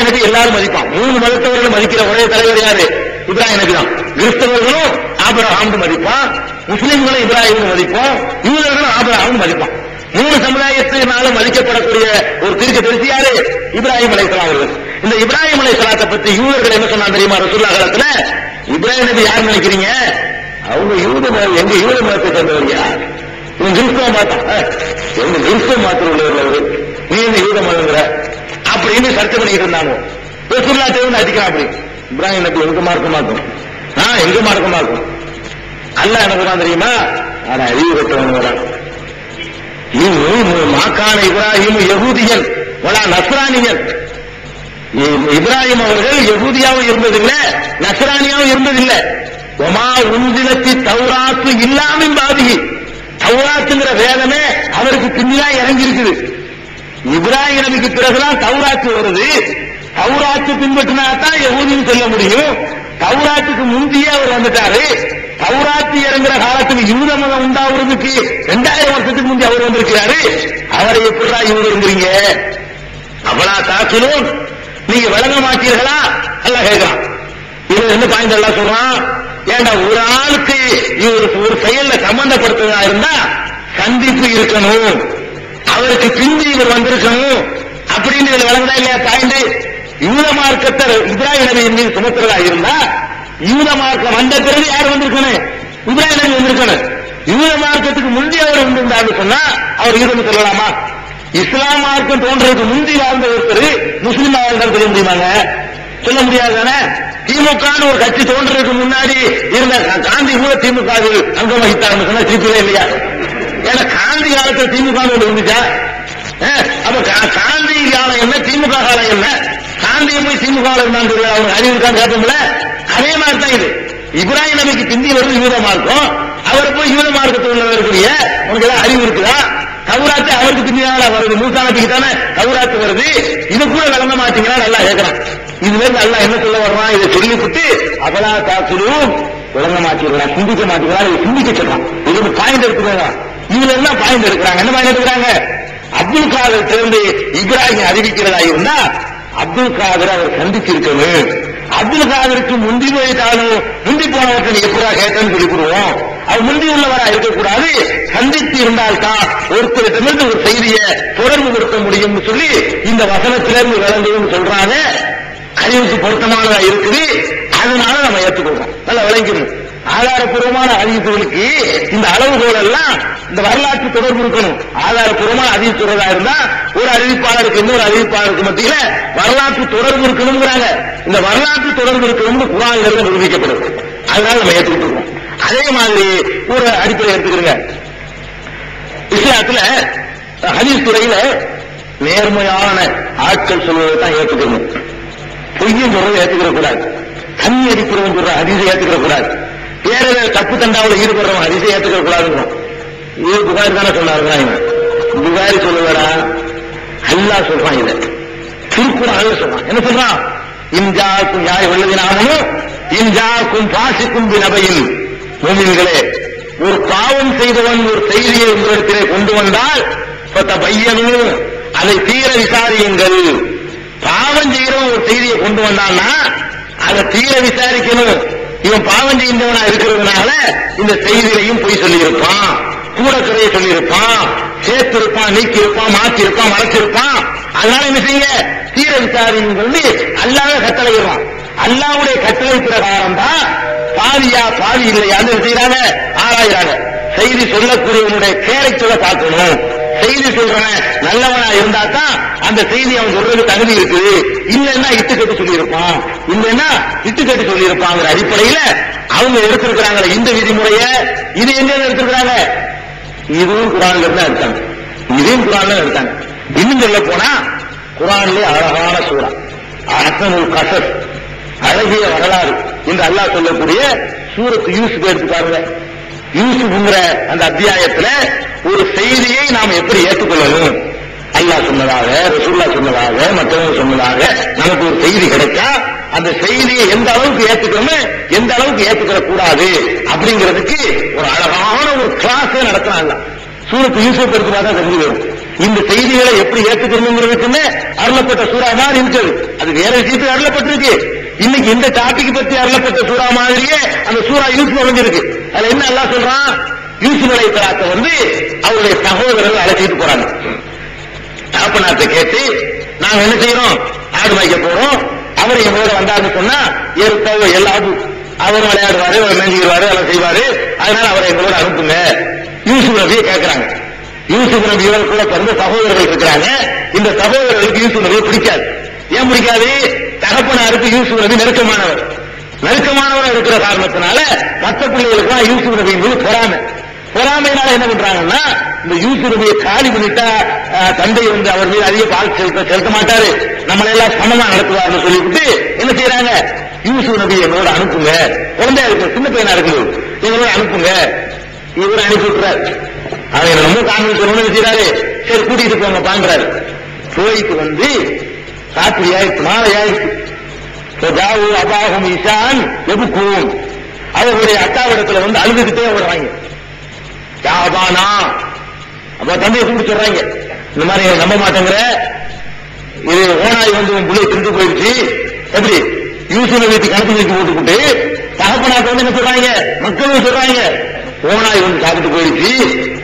இப்ராஹிம் நபி எல்லாரும் மதிப்பான். மூணு மதத்தவர்கள் மதிக்கிற ஒரே தலைவர் யாரு? இப்ராஹிம் நபி தான். கிறிஸ்தவர்களும் ஆபரஹாம் மதிப்பான். முஸ்லிம்களும் இப்ராஹிம் மதிப்போம். யூதர்களும் ஆபரஹாம் மதிப்பான். மூணு சமுதாயத்தினால மதிக்கப்படக்கூடிய ஒரு திருக்க தெரிசி யாரு? இப்ராஹிம் அலைஹிஸ்ஸலாம் அவர்கள். இந்த இப்ராஹிம் அலைசலாத்தை பத்தி யூதர்கள் என்ன சொன்னா தெரியுமா ரசூல்லா காலத்துல இப்ராஹிம் நபி யார் நினைக்கிறீங்க? அவங்க யூத மதம் எங்க யூத மதத்தை சேர்ந்தவங்க இவன் கிறிஸ்தவ மாத்தான் எங்க கிறிஸ்தவ மாத்திரம் உள்ளவர் நீ என்ன யூத மதங்கிற அப்படின்னு சர்ச்சை பண்ணிட்டு இருந்தாங்க ரசூல்லா தேர்ந்து அடிக்கிறான் அப்படி இப்ராஹிம் நபி எங்க மார்க்கமா. இருக்கும் ஆ எங்க மார்க்கமா இருக்கும் அல்ல என்ன தெரியுமா? ஆனா அறிவு கட்டவன் வரான் மாக்கான இப்ராஹிம் யகூதியன். வடா நஸ்ரானியன். இப்ராஹிம் அவர்கள் யகூதியாவும் இருந்ததில்லை நஸ்ரானியாவும் இருந்ததில்லை. ஒமா உந்திலத்தி தௌராத்து இல்லாமல் பாதிகி தௌராத்துங்கிற வேதமே அவருக்கு பின்னா இறங்கி இருக்குது இப்ராஹிம் நபிக்கு பிறகுதான் தௌராத்து வருது. தௌராத்து பின்பற்றினா தான் யகூதின்னு சொல்ல முடியும். தௌராத்துக்கு முந்தையே அவர் வந்துட்டாரு. தௌராத்து இறங்குற காலத்துக்கு யூத மதம் உண்டாவதுக்கு ரெண்டாயிரம் வருஷத்துக்கு முந்தைய அவர் வந்திருக்கிறாரு. அவரை எப்படிதான் யூதருங்கிறீங்க அவளா தாக்கிலும் நீங்க விளங்க மாட்டீர்களா? அல்ல கேட்கிறான். இவர் என்ன பாயிண்ட் எல்லாம் சொல்றான்? ஏண்டா ஒரு ஆளுக்கு இவர் ஒரு செயல்ல சம்பந்தப்படுத்துறதா இருந்தா சந்திப்பு இருக்கணும். அவருக்கு பிந்தி இவர் வந்திருக்கணும் அப்படின்னு இதுல விளங்குதா இல்லையா பாயிண்ட் யூத மார்க்கத்தை இப்ராஹிம் நபியின் மீது சுமத்துறதா இருந்தா யூத மார்க்கம் வந்த பிறகு யார் வந்திருக்கணும்? இப்ராஹிம் நபி வந்திருக்கணும். யூத மார்க்கத்துக்கு முந்தி அவர் வந்திருந்தாரு சொன்னா அவர் யூதம் சொல்லலாமா? இஸ்லாம் மார்க்கம் தோன்றதுக்கு முந்தி வாழ்ந்த ஒருத்தர் முஸ்லீம் வாழ்ந்தார் சொல்ல முடியுமாங்க? சொல்ல முடியாது தானே? திமுகன்னு ஒரு கட்சி தோன்றதுக்கு முன்னாடி இருந்த காந்தி கூட திமுக அங்கம் வகித்தார்னு சொன்னா திருப்பவே இல்லையா? ஏன்னா காந்தி காலத்தில் திமுக இருந்துச்சா? அப்ப கா- காந்தி காலம் என்ன திமுக காலம் என்ன? காந்தியை போய் திமுக ல இருந்தான்னு சொல்லி அவங்க அறிவு இருக்கான்னு அதே மாதிரி தான் இது. இப்ராஹிம் நபிக்கு பிந்தி வருது யூத மார்க்கம். அவர் போய் யூத மார்க்கத்தில் உள்ளவர்களுடைய உனக்கு ஏதாவது அறிவு இருக்குதா? தௌராத்து அவருக்கு பின்னால வருது. மூசா நபிக்கு தானே தௌராத்து வருது. இது கூட விளங்க மாட்டீங்களா? நல்லா கேட்கறான் இதுவே நல்லா என்ன சொல்ல வர்றான் இதை சொல்லிவிட்டு அவளா தாக்குலும் விளங்க மாட்டீங்களா சிந்திக்க மாட்டீங்களா இதை சிந்திக்க சொல்றான். இது பாயிண்ட் எடுத்துக்கோங்க. இதுல என்ன பாயிண்ட் இருக்கிறாங்க. என்ன பாயிண்ட் இருக்கிறாங்க? அப்துல் காதர் திறந்து இப்ராஹிம் அறிவிக்கிறதா இருந்தா அப்துல் காதர் அவர் சந்திச்சிருக்கணும். அப்துல் காதருக்கு முந்தி போயிட்டாலும் முந்தி போனவற்றை நீ எப்படா கேட்டேன்னு சொல்லி கொடுவோம் அவர் முந்தி உள்ளவரா இருக்கக்கூடாது. சந்தித்து இருந்தால்தான் ஒருத்தரிடமிருந்து ஒரு செய்தியை தொடர்பு கொடுக்க முடியும்னு சொல்லி இந்த வசனத்திலிருந்து விளங்குதுன்னு சொல்றாங்க. அறிவுக்கு பொருத்தமானதா இருக்குது. அதனால நம்ம ஏற்றுக்கொள்றோம். நல்லா விளங்கிடும் ஆதாரப்பூர்வமான அறிவிப்புகளுக்கு இந்த அளவுகோல் எல்லாம் இந்த வரலாற்று தொடர்பு இருக்கணும். ஆதாரப்பூர்வமான அறிவிப்பு சொல்றதா இருந்தா ஒரு அறிவிப்பாளருக்கு இன்னொரு அறிவிப்பாளருக்கு மத்தியில வரலாற்று தொடர்பு இருக்கணுங்கிறாங்க இந்த வரலாற்று தொடர்பு இருக்கணும்னு குரான் நிரூபிக்கப்படுது அதனால நம்ம ஏற்றுக்கிட்டு இருக்கோம். அதே மாதிரி ஒரு அடிப்படை எடுத்துக்கிறீங்க இஸ்லாத்துல ஹதீஸ் துறையில நேர்மையான ஆட்கள் சொல்வதை தான் ஏற்றுக்கணும் பொய்யும் சொல்றதை ஏற்றுக்கிற கூடாது தண்ணி அடிக்கிறவன் சொல்ற ஹதீஸை ஏத்துக்கிற கூடாது வேற தப்பு தண்டாவில் ஈடுபடுறவன் ஹதீஸை ஏற்றுக்க கூடாதுங்க. இது புகாரி தானே சொன்னாருங்க புகாரி சொல்லுவாரா அல்லா சொல்றான் இதை. திருக்குறாங்க சொல்றான். என்ன சொல்றான்? இன்ஜாக்கும் யார் வெள்ளதினாமனும் இன்ஜாக்கும் பாசிக்கும் நபையில் மூமின்களே ஒரு பாவம் செய்தவன் ஒரு செய்தியை உங்களிடத்திலே கொண்டு வந்தால் பையனும் அதை தீர விசாரியுங்கள் பாவம் செய்கிறவன் ஒரு செய்தியை கொண்டு வந்தான்னா அதை தீர விசாரிக்கணும். இவன் பாவம் செய்கின்றவனா இருக்கிறதுனால இந்த செய்தியிலையும் போய் சொல்லியிருப்பான். கூட கதையை சொல்லியிருப்பான். சேர்த்திருப்பான் இருப்பான் நீக்கி இருப்பான் இருப்பான் மறைச்சிருப்பான். அதனால என்ன செய்ய? தீர விசாரிங்க அல்லாத கட்டளையிடுறான் அல்லாவுடைய கட்டளை பிரகாரம் தான் பாதியா பாதி இல்லையான்னு செய்யறாங்க ஆராயிறாங்க. செய்தி சொல்லக்கூடியவனுடைய கேரக்டரை பார்க்கணும். செய்தி சொல்றவன் நல்லவனா இருந்தா தான் அந்த செய்தி அவன் சொல்றதுக்கு தகுதி இருக்குது இல்லைன்னா இட்டு கட்டு சொல்லியிருப்பான். இல்லைன்னா இட்டு கட்டு சொல்லியிருப்பாங்கிற அடிப்படையில அவங்க எடுத்திருக்கிறாங்களே இந்த விதிமுறைய இது எங்க எடுத்திருக்கிறாங்க? இதுவும் குரான்ல இருந்து எடுத்தாங்க. இதையும் குரான்ல எடுத்தாங்க. இன்னும் சொல்ல போனா குரான்ல அழகான சூறா. அசனுல் கசர் அழகிய வரலாறு என்று அல்லாஹ் சொல்லக்கூடிய சூரத்து யூஸ் எடுத்து பாருங்க யூசுப்ங்கிற அந்த அத்தியாயத்துல ஒரு செய்தியை நாம் எப்படி ஏற்றுக்கொள்ளணும்? அல்லாஹ் சொன்னதாக ரசூல்லா சொன்னதாக மற்றவங்க சொன்னதாக நமக்கு ஒரு செய்தி கிடைச்சா அந்த செய்தியை எந்த அளவுக்கு ஏற்றுக்கணுமே எந்த அளவுக்கு ஏத்துக்கிற கூடாது அப்படிங்கிறதுக்கு ஒரு அழகான ஒரு கிளாஸ் நடத்தினாங்க சூரத்து யூசுப் எடுத்து தான் தெரிஞ்சு வரும் இந்த செய்திகளை எப்படி ஏற்றுக்கணுங்கிறதுக்குன்னு அருளப்பட்ட சூறா தான் இருக்குது அது வேற விஷயத்துக்கு அருளப்பட்டிருக்கு. இன்னைக்கு இந்த டாபிக் பத்தி அருளப்பட்ட சூறா மாதிரியே அந்த சூறா யூஸ் அமைஞ்சிருக்கு அதுல என்ன எல்லாம் சொல்றான்? யூசுப் அலைத்தலாத்தை வந்து அவருடைய சகோதரர்கள் அழைச்சிட்டு போறாங்க. தகப்பனாத்தை கேட்டு நாங்க என்ன செய்யறோம்? ஆடு மேய்க்க போறோம். அவர் எங்களோட வந்தாருன்னு சொன்னா ஏற்கனவே எல்லாரும் அவர் விளையாடுவாரு அவர் நெஞ்சிடுவாரு எல்லாம் செய்வாரு. அதனால அவரை எங்களோட அனுப்புங்க. யூசுப் நபியை கேட்கறாங்க யூசுப் நபி இவர் கூட பிறந்த சகோதரர்கள் இருக்கிறாங்க. இந்த சகோதரர்களுக்கு யூசுப் நபியை பிடிக்காது. ஏன் பிடிக்காது? தகப்பனாருக்கு யூசுப் நபி நெருக்கமானவர். நெருக்கமானவராக இருக்கிற காரணத்தினால மற்ற பிள்ளைகளுக்கு யூசுப் நபியின் மீது பொறாமை. பொறாமையினால என்ன பண்றாங்கன்னா இந்த யூசுப் நபியை காலி பண்ணிட்டா தந்தை வந்து அவர் மீது அதிக பால் செலுத்த செலுத்த மாட்டாரு. நம்மளை எல்லாம் சமமா நடத்துவார்னு சொல்லிவிட்டு என்ன செய்யறாங்க? யூசுப் நபி என்னோட அனுப்புங்க. குழந்தையா இருக்கு சின்ன பையனா இருக்குது. எங்களோட அனுப்புங்க. இவர் அனுப்பி விட்டுறாரு. அதை ரொம்ப காரணம் சொல்லணும்னு என்ன செய்யறாரு சரி கூட்டிட்டு போங்க பாங்கிறாரு போயிட்டு வந்து ராத்திரி ஆயிடுச்சு மாலை ஆயிடுச்சு. அபாகும் ஈசான் எதுக்கும்? அவருடைய அத்தாவிடத்துல வந்து அழுதுகிட்டே வர்றாங்க யாபானா? அப்ப தம்பியை கூப்பிட்டு சொல்றாங்க. இந்த மாதிரி நம்ப மாட்டேங்கிற. இது ஓனாய் வந்து உன் பிள்ளை திண்டு போயிடுச்சு எப்படி? யூசுல வீட்டு கணக்கு தூக்கி போட்டுக்கிட்டு தகப்பனாக்க வந்து என்ன சொல்றாங்க? மக்களும் சொல்றாங்க ஓனாய் வந்து சாப்பிட்டு போயிடுச்சு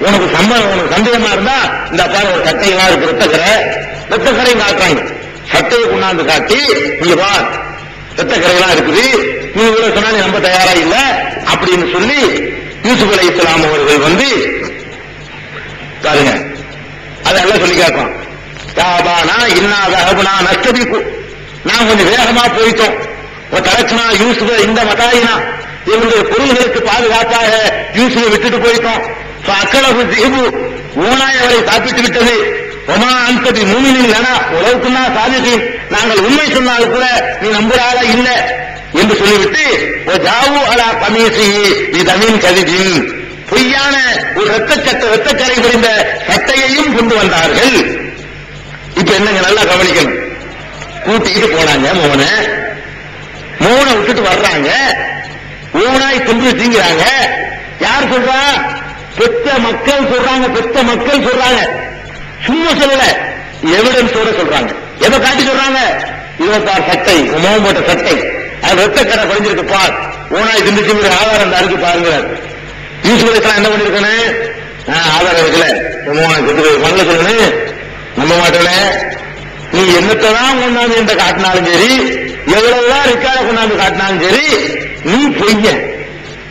உனக்கு சம்பளம் உனக்கு சந்தேகமா இருந்தா இந்த பாரு ஒரு சட்டையெல்லாம் இருக்கு ரத்தக்கரை. ரத்தக்கரையும் காட்டுறாங்க சட்டையை கொண்டாந்து காட்டி இங்க வா ரத்தக்கரையெல்லாம் இருக்குது. நீ இவ்வளவு சொன்னா நீ நம்ப தயாரா இல்ல அப்படின்னு சொல்லி யூசுப் அலி இஸ்லாம் அவர்கள் வந்து பாருங்க அதெல்லாம் சொல்லி காட்டுறோம் யாபானா இன்னாத அபுனா நஷ்டபிக்கு நான் கொஞ்சம் வேகமா போயிட்டோம். ஒரு தரச்சுனா யூசுஃப இந்த மதாயினா. இவருடைய பொருள்களுக்கு பாதுகாப்பாக யூசுஃபை விட்டுட்டு போயிட்டோம். அக்களவு தீபு ஓனாய் அவரை சாப்பிட்டு விட்டது. ஒமா அன்பதி மூமினின் லனா. உலவுக்குன்னா சாதிக்கு நாங்கள் உண்மை சொன்னாலும் கூட நீ நம்புறாளா இல்ல என்று சொல்லிவிட்டு "ஒ ஜாவு அலா கமீசி இதமின் கதிஜின் பொய்யான ஒரு ரத்த சட்ட ரத்தக்கரை புரிந்த சட்டையையும் கொண்டு வந்தார்கள். இப்ப என்னங்க நல்லா கவனிக்கணும். கூட்டிக்கிட்டு போனாங்க மோனை. மோனை விட்டுட்டு வர்றாங்க. ஊனாய் கொண்டு தீங்கிறாங்க. யார் சொல்றா? பெத்த மக்கள் சொல்றாங்க பெத்த மக்கள் சொல்றாங்க. சும்மா சொல்லல எவிடன்ஸோட சொல்றாங்க. எதை காட்டி சொல்றாங்க? இருபத்தாறு சட்டை உமாவும் போட்ட சட்டை. அது ரத்தக்கரை குறைஞ்சிருக்கு பார். ஊனாய் திண்டுச்சுங்கிற ஆதாரம் அந்த அருக்கு பாருங்க. யூசுஃபுக்கு என்ன பண்ணிருக்கணும் ஆதாரம் இருக்குல்ல. மோகனை செத்து பண்ணல சொல்லணும் நம்ப மாட்டேனே நீ என்னத்தான் கொண்டாந்து என்ற காட்டினாலும் சரி எவ்வளவுதான் ரிக்கார்ட கொண்டாந்து காட்டினாலும் சரி நீ பொய்ய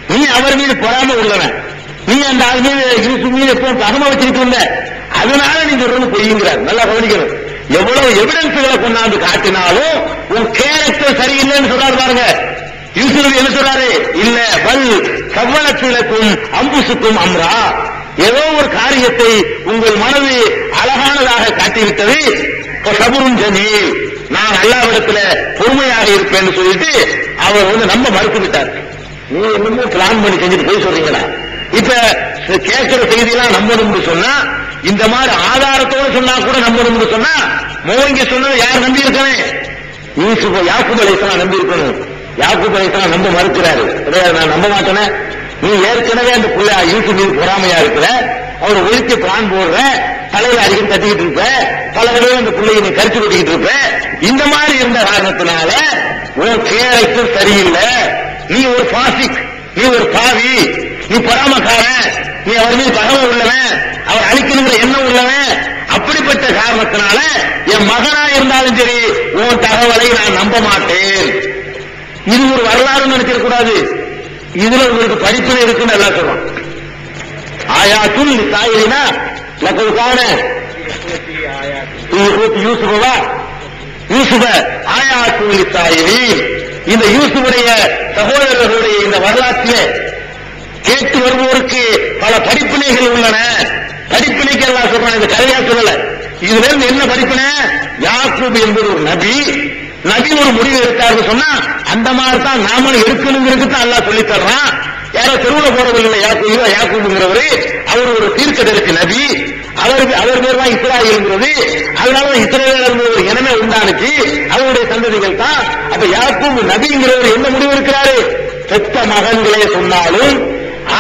நீ அவர் மீது பொறாம உள்ளவன். நீ அந்த ஆள் மீது யூசுஃப் மீது எப்பவும் தகம வச்சிருக்க இருந்த. அதனால நீ சொல்றது பொய்யுங்கிறார் நல்லா கவனிக்கணும். எவ்வளவு எவிடன்ஸ்களை கொண்டாந்து காட்டினாலும் உன் கேரக்டர் சரியில்லைன்னு சொல்றாரு பாருங்க. யூசுப் என்ன சொல்றாரு? இல்ல வல் கவ்வளத்திலக்கும் அம்புசுக்கும் அம்ரா. ஏதோ ஒரு காரியத்தை உங்கள் மனது அழகானதாக காட்டிவிட்டது. சபுரும் ஜமீல் நான் அல்லாவிடத்துல பொறுமையாக இருப்பேன்னு சொல்லிட்டு அவர் வந்து நம்ம மறுத்து விட்டார். நீ என்னமோ பிளான் பண்ணி செஞ்சுட்டு போய் சொல்றீங்களா? இப்ப கேட்கிற செய்தியெல்லாம் நம்பணும்னு சொன்னா இந்த மாதிரி ஆதாரத்தோடு சொன்னா கூட நம்பணும் சொன்னா மோங்க சொன்னது யார் நம்பி இருக்கவே யூசுப் யாக்குப் அலைசலாம் நம்பி இருக்கணும் யாக்குப் அலைசலாம் நம்ப மறுக்கிறாரு. கிடையாது நான் நம்ப மாட்டேனே. நீ ஏற்கனவே அந்த புள்ள யூசுப் மீது பொறாமையா இருக்கிற அவர் ஒழித்து பிளான் போடுற தலைவர் அதிகம் தட்டிக்கிட்டு இருப்ப பல தடவை அந்த பிள்ளையை நீ கருத்து கொட்டிக்கிட்டு இருப்ப. இந்த மாதிரி இருந்த காரணத்தினால உன் கேரக்டர் சரியில்லை. நீ ஒரு பாசிக் நீ ஒரு பாவி நீ பொறாமக்காரன் நீ அவர் மீது பகவை உள்ளவன். அவர் அழிக்கணுங்கிற எண்ணம் உள்ளவன். அப்படிப்பட்ட காரணத்தினால என் மகனா இருந்தாலும் சரி உன் தகவலை நான் நம்ப மாட்டேன். இது ஒரு வரலாறு நினைச்சிட கூடாது. இதுல உங்களுக்கு படிப்பு இருக்குன்னு எல்லாம் சொல்றோம். ஆயாத்துல் சாயினா லக்கவுக்கான யூசுபவா யூசுப ஆயாத்துல் தாயினி இந்த யூசுபுடைய சகோதரர்களுடைய இந்த வரலாற்றில் கேட்டு வருவோருக்கு பல படிப்பினைகள் உள்ளன. படிப்பினைக்கு எல்லாம் சொல்றான் இந்த கதையா சொல்லல. இதுல இருந்து என்ன படிப்பினை? யாக்கூப் என்பது ஒரு நபி. நபி ஒரு முடிவு எடுத்தாருன்னு சொன்னா அந்த மாதிரி தான் நாமளும் இருக்கணுங்கிறது தான் எல்லாம் சொல்லி தர்றான். யாரோ தெருவில் போறதில்லை யாக்கூபா யாக்கூப்ங்கிறவரு அவர் ஒரு தீர்க்கதற்கு நபி. அவருக்கு அவர் பேர் தான் இஸ்ராயல்ங்கிறது. அதனால இஸ்ரேலர் ஒரு இனமே உண்டானுச்சு அவருடைய சந்ததிகள் தான். அப்ப யாக்கூப் நபிங்கிறவர் என்ன முடிவு இருக்கிறாரு பெத்த மகன்களே சொன்னாலும்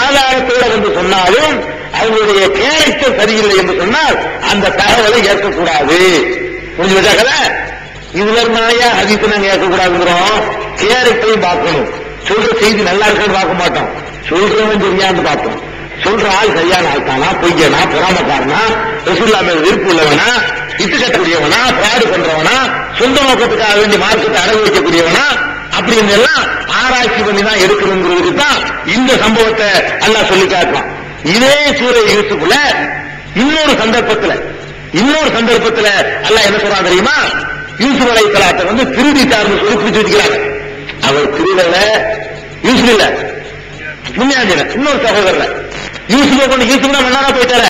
ஆதாரத்தோட வந்து சொன்னாலும் அவங்களுடைய கேரக்டர் சரியில்லை என்று சொன்னால் அந்த தகவலை ஏற்கக்கூடாது. புரிஞ்சு வச்சாக்கல இதுல இருந்தாயா ஹதீஸ் நாங்க ஏற்கக்கூடாதுங்கிறோம். கேரக்டரையும் பார்க்கணும். சொல்ற செய்தி நல்லா இருக்குன்னு பார்க்க மாட்டோம். சொல்றவன் சரியான்னு பார்ப்போம். சொல்ற ஆள் சரியான ஆள் தானா பொய்யனா? பொறாமக்காரனா? ரசூல்லா மேல விருப்பு உள்ளவனா? இட்டு கட்டக்கூடியவனா பிராடு பண்றவனா? சொந்த நோக்கத்துக்காக வேண்டி மார்க்கத்தை அடகு வைக்கக்கூடியவனா அப்படின்னு எல்லாம் ஆராய்ச்சி பண்ணி தான் எடுக்கணுங்கிறதுக்கு தான் இந்த சம்பவத்தை எல்லாம் சொல்லி காட்டுறான். இதே சூரிய யூசுக்குள்ள இன்னொரு சந்தர்ப்பத்துல இன்னொரு சந்தர்ப்பத்துல அல்ல என்ன சொல்றான் தெரியுமா? யூசுப் அலை தலாத்தை வந்து திருடிட்டார்னு சொல்லி பிடிச்சு வச்சுக்கிறாங்க. அவர் திருடல யூசுப் இல்ல. முன்னாடி இன்னொரு சகோதரர் யூசுப் கொண்டு யூசுப் தான் மன்னாரா போயிட்டாரு.